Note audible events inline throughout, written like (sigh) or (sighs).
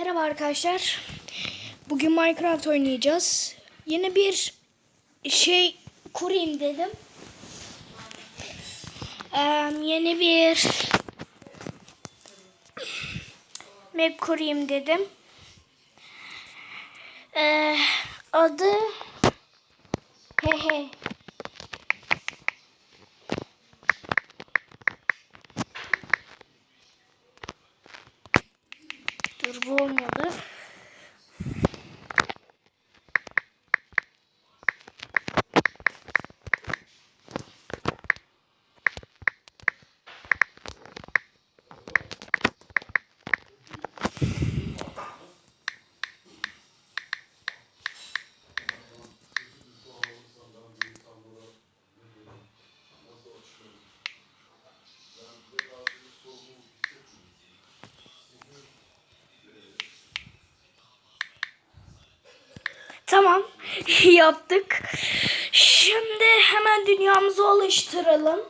Merhaba arkadaşlar. Bugün Minecraft oynayacağız. Yeni bir şey kurayım dedim. Ee, yeni bir map kurayım dedim. Ee, adı Hehe. Dur bu olmadı. Tamam. (laughs) Yaptık. Şimdi hemen dünyamızı oluşturalım.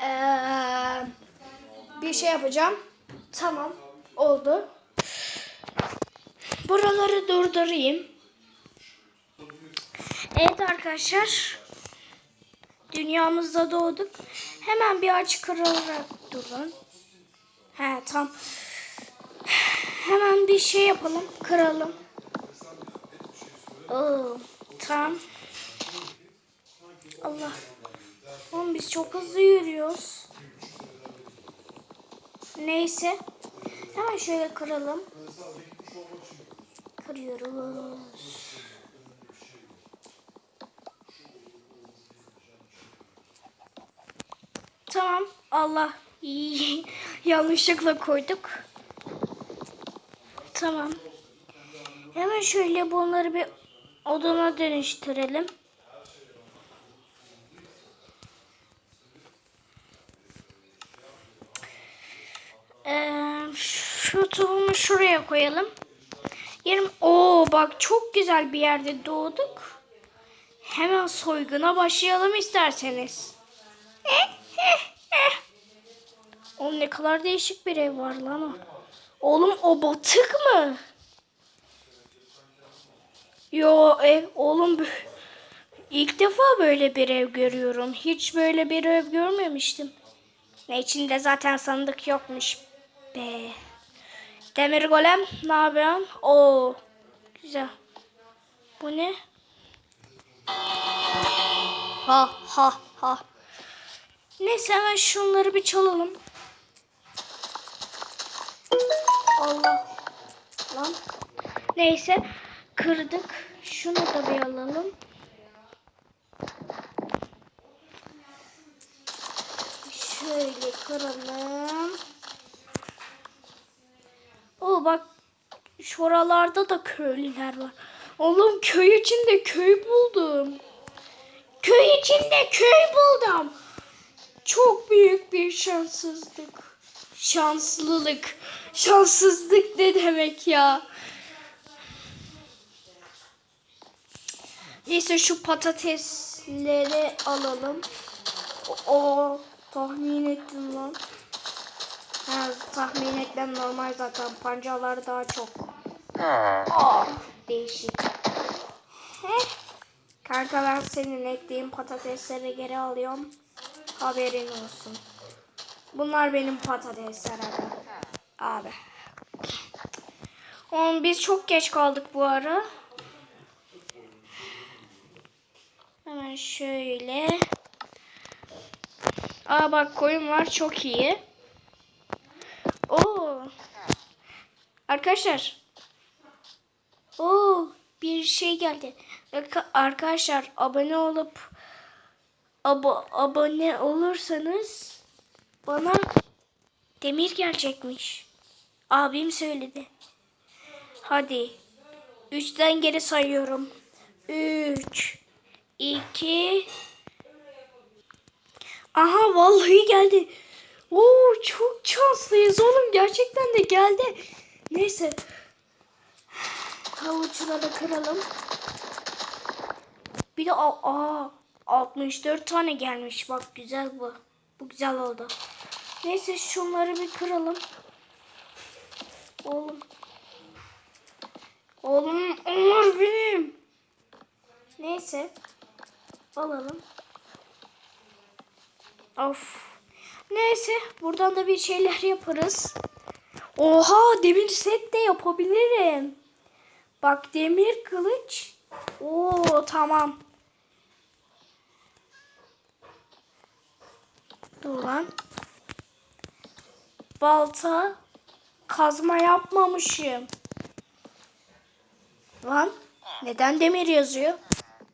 Ee, bir şey yapacağım. Tamam. Oldu. Buraları durdurayım. Evet arkadaşlar. Dünyamızda doğduk. Hemen bir aç kırarak durun. He tamam. (sighs) Hemen bir şey yapalım. Kıralım. Oo, tamam. Allah. Oğlum biz çok hızlı yürüyoruz. Neyse. Hemen şöyle kıralım. Kırıyoruz. Tamam. Allah. (laughs) Yanlışlıkla koyduk. Tamam. Hemen şöyle bunları bir odana dönüştürelim. Ee, şu tohumu şuraya koyalım. Yerim. Oo bak çok güzel bir yerde doğduk. Hemen soyguna başlayalım isterseniz. Oğlum ne kadar değişik bir ev var lan o. Oğlum o batık mı? Yo ev oğlum ilk defa böyle bir ev görüyorum. Hiç böyle bir ev görmemiştim. Ne içinde zaten sandık yokmuş be. Demir golem ne yapıyorsun? Oo güzel. Bu ne? Ha ha ha. Neyse hemen şunları bir çalalım. Allah. Lan. Neyse kırdık. Şunu da bir alalım. Şöyle kıralım. Oo bak şuralarda da köylüler var. Oğlum köy içinde köy buldum. Köy içinde köy buldum. Çok büyük bir şanssızlık. Şanslılık. Şanssızlık ne demek ya? Neyse şu patatesleri alalım. O, tahmin ettim lan. Ha, tahmin etmem normal zaten. Pancalar daha çok. Aa, değişik. Heh. Kanka ben senin ektiğin patatesleri geri alıyorum. Haberin olsun. Bunlar benim patatesler abi. Abi. Oğlum biz çok geç kaldık bu ara. Hemen şöyle. Aa bak koyun var çok iyi. Oo. Arkadaşlar. Oo bir şey geldi. Arka- Arkadaşlar abone olup abo abone olursanız bana demir gelecekmiş. Abim söyledi. Hadi. Üçten geri sayıyorum. Üç. İki. Aha vallahi geldi. Oo çok şanslıyız oğlum. Gerçekten de geldi. Neyse. Havuçları kıralım. Bir de aa 64 tane gelmiş. Bak güzel bu. Bu güzel oldu. Neyse şunları bir kıralım. Oğlum Oğlum onlar benim. Neyse. Alalım. Of. Neyse buradan da bir şeyler yaparız. Oha demir set de yapabilirim. Bak demir kılıç. Oo tamam. Dur lan. Balta kazma yapmamışım. Lan neden demir yazıyor?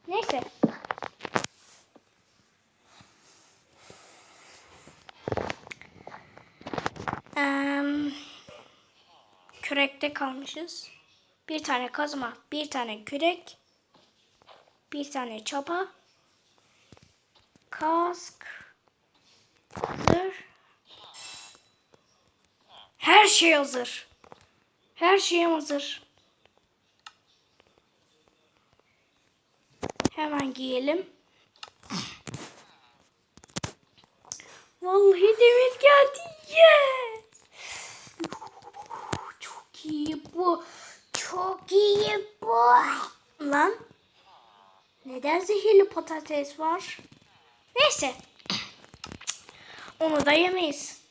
Neyse. Kürekte kalmışız. Bir tane kazma, bir tane kürek, bir tane çapa, kask, zırh. Her şey hazır. Her şeyim hazır. Hemen giyelim. Vallahi demir geldi. Yes. Çok iyi bu. Çok iyi bu. Lan. Neden zehirli patates var? Neyse. Onu da yemeyiz.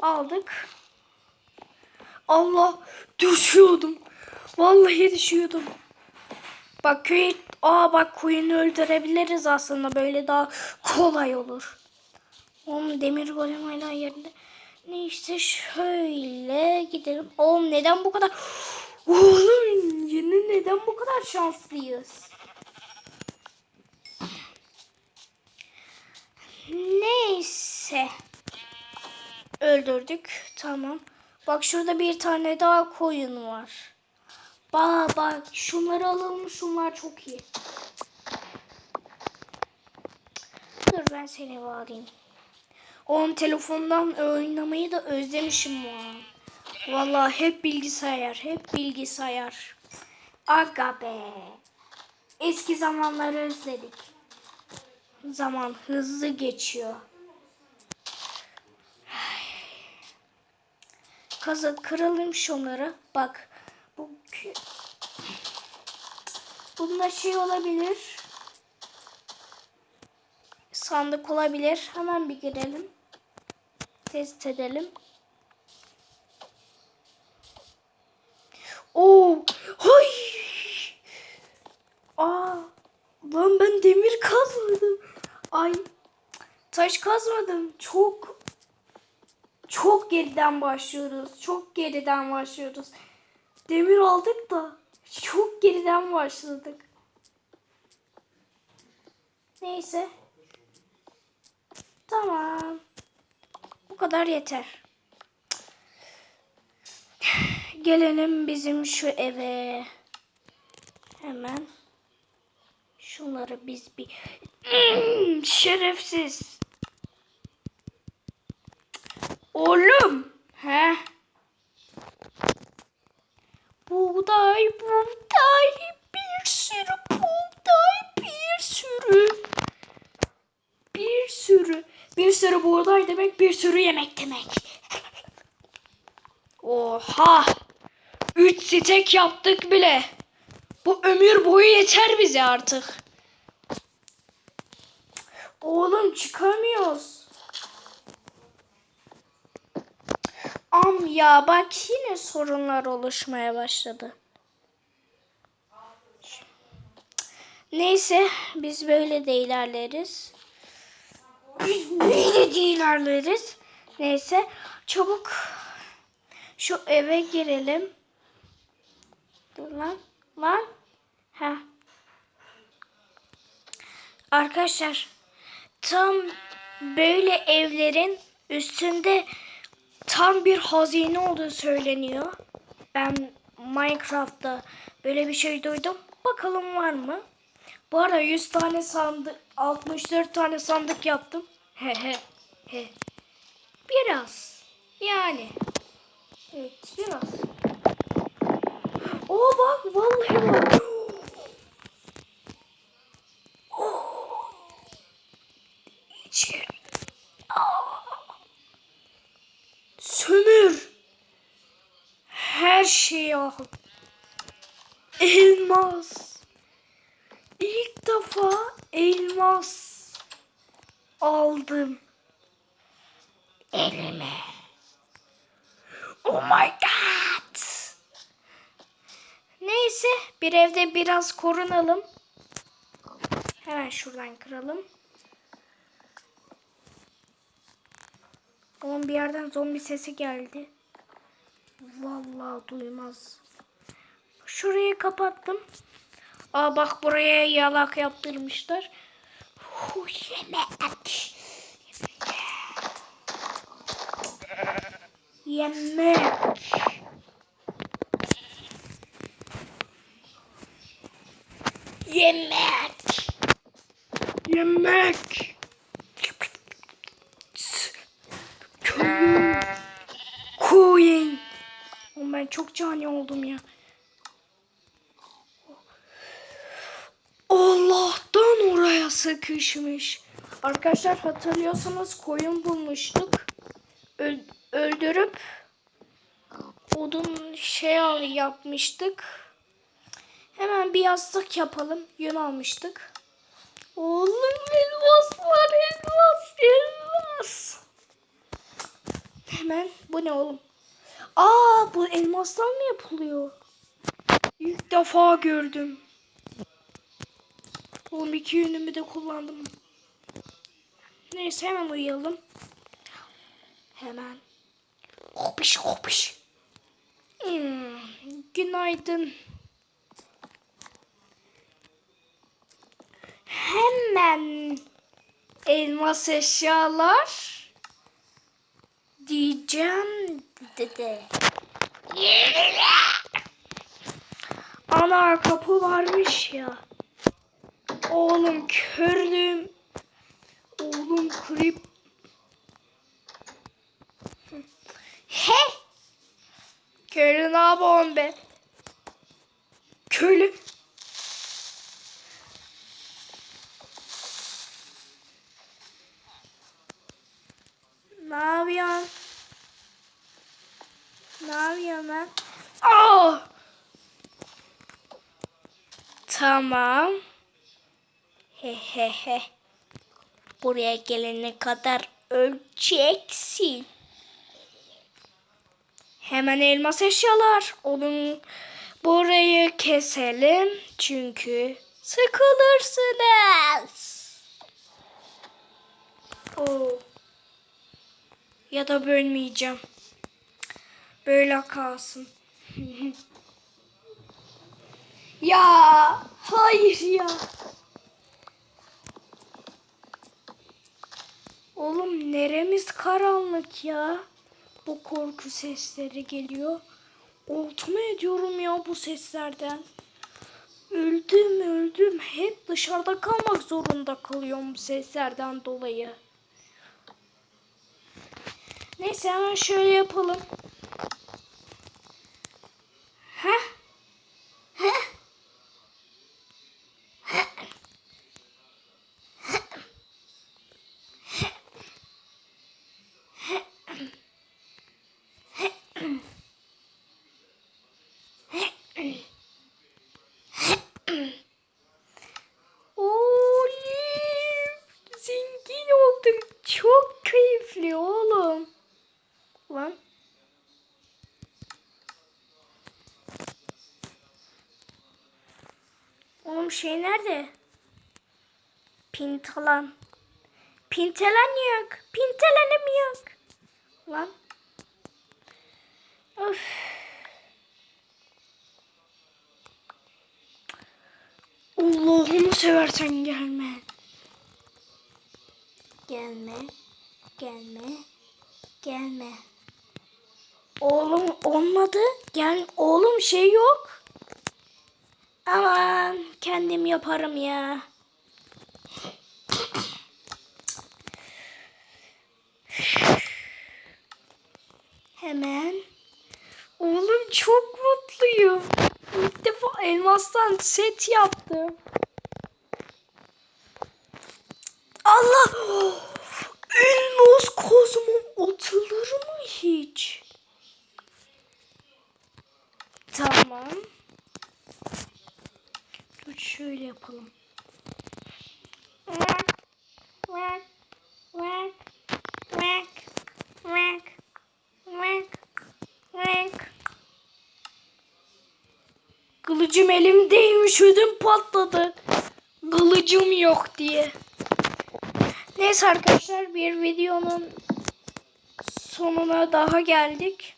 Aldık. Allah düşüyordum. Vallahi düşüyordum. Bak köy Aa bak koyunu öldürebiliriz aslında böyle daha kolay olur. Oğlum demir golem hala yerinde. Ne işte şöyle gidelim. Oğlum neden bu kadar Oğlum yine neden bu kadar şanslıyız? Neyse. Öldürdük. Tamam. Bak şurada bir tane daha koyun var. Bak bak şunları alalım şunlar çok iyi. Dur ben seni bağlayayım. Oğlum telefondan oynamayı da özlemişim bu an. Vallahi hep bilgisayar, hep bilgisayar. Aga be. Eski zamanları özledik. Zaman hızlı geçiyor. Kazı kıralım şunları. Bak bu Bunda şey olabilir. Sandık olabilir. Hemen bir girelim. Test edelim. Oo! Hay! Aa! Lan ben demir kazmadım. Ay! Taş kazmadım. Çok çok geriden başlıyoruz. Çok geriden başlıyoruz. Demir aldık da çok geriden başladık. Neyse. Tamam. Bu kadar yeter. Gelelim bizim şu eve. Hemen. Şunları biz bir... Hmm, şerefsiz. Oğlum. He. Buğday, buğday, bir sürü buğday, bir sürü. Bir sürü. Bir sürü buğday demek, bir sürü yemek demek. Oha! Üç stek yaptık bile. Bu ömür boyu yeter bize artık. Oğlum çıkamıyoruz. Am ya bak yine sorunlar oluşmaya başladı. Neyse biz böyle de ilerleriz. Biz böyle de ilerleriz. Neyse çabuk şu eve girelim. Dur lan. Lan. Ha. Arkadaşlar tam böyle evlerin üstünde tam bir hazine olduğu söyleniyor. Ben Minecraft'ta böyle bir şey duydum. Bakalım var mı? Bu arada 100 tane sandık, 64 tane sandık yaptım. He he he. Biraz. Yani. Evet biraz. Oo bak vallahi bak. Sömür. Her şeyi al. Elmas. İlk defa elmas aldım. Elime. Oh my god. Neyse bir evde biraz korunalım. Hemen şuradan kıralım. Oğlum bir yerden zombi sesi geldi. Vallahi duymaz. Şurayı kapattım. Aa bak buraya yalak yaptırmışlar. Yemek. Yemek. Yemek. Yemek. Koyun. Ben çok cani oldum ya. Sıkışmış. Arkadaşlar hatırlıyorsanız koyun bulmuştuk. Öl- öldürüp odun şey yapmıştık. Hemen bir yastık yapalım. Yün almıştık. Oğlum elmas var elmas elmas. Hemen bu ne oğlum? Aa bu elmastan mı yapılıyor? İlk defa gördüm. Oğlum iki yönümü de kullandım. Neyse hemen uyuyalım. Hemen. Kopiş kopiş. Hmm, günaydın. Hemen elmas eşyalar diyeceğim dede. Ana kapı varmış ya. Oğlum kördüm. Oğlum krip. He. Köylü ne yapıyorsun be? Köylü. Ne yapıyorsun? Ne yapıyorsun lan? Aa! Tamam. He. Buraya gelene kadar öleceksin. Hemen elmas eşyalar. Onun burayı keselim. Çünkü sıkılırsınız. Oo. Ya da bölmeyeceğim. Böyle kalsın. (laughs) ya hayır ya. Oğlum neremiz karanlık ya. Bu korku sesleri geliyor. Oltuma ediyorum ya bu seslerden. Öldüm öldüm. Hep dışarıda kalmak zorunda kalıyorum bu seslerden dolayı. Neyse hemen şöyle yapalım. Heh. Oğlum, zengin olduk. Çok keyifli oğlum. Lan. Oğlum şey nerede? Pintalan. Pintalan yok. Pintalanım yok. Lan. Of. Allah'ını seversen gelme. Gelme. Gelme. Gelme. Oğlum olmadı. Gel oğlum şey yok. Aman kendim yaparım ya. Hemen. Oğlum çok mutluyum. İlk defa elmastan set yaptım. Allah! Elmas kozmum atılır mı hiç? Tamam. Şöyle yapalım. Kılıcım elimdeymiş ödüm patladı. Kılıcım yok diye. Neyse arkadaşlar bir videonun sonuna daha geldik.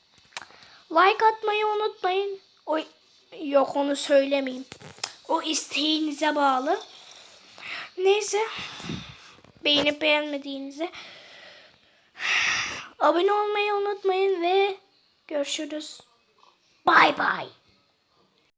Like atmayı unutmayın. O yok onu söylemeyeyim. O isteğinize bağlı. Neyse. Beğenip beğenmediğinize abone olmayı unutmayın ve görüşürüz. Bay bay.